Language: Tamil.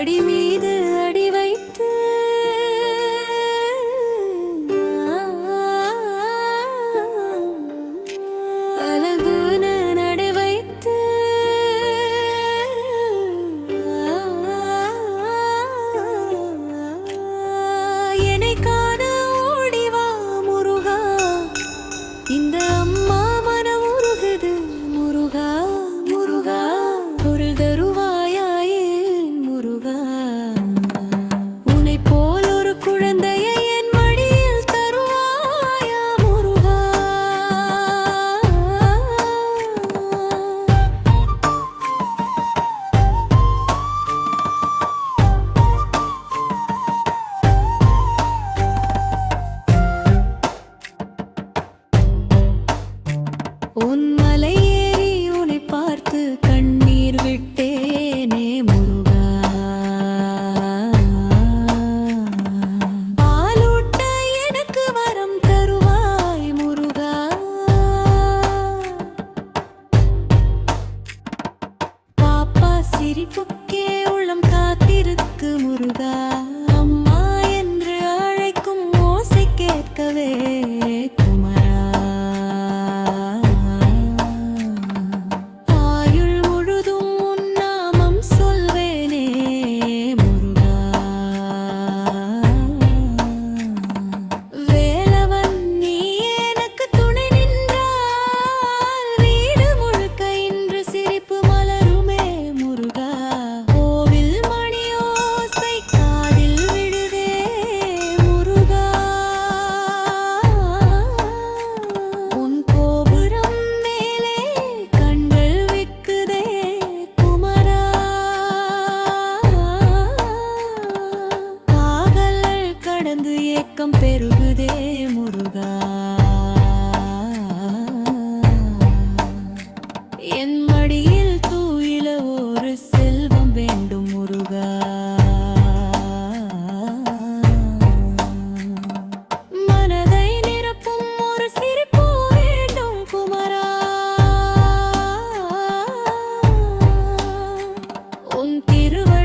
அடிமீது உன் மலையேறி உனை பார்த்து கண்ணீர் விட்டேனே முருகா. பாலூட்ட எனக்கு வரம் தருவாய் முருகா. சிரிப்புக்கே ஏக்கம் பெருகுதே முருகா. என் மடியில் தூயில ஒரு செல்வம் வேண்டும் முருகா. மனதை நிரப்பும் ஒரு சிரிப்பு வேண்டும் குமரா. உன் திருவடி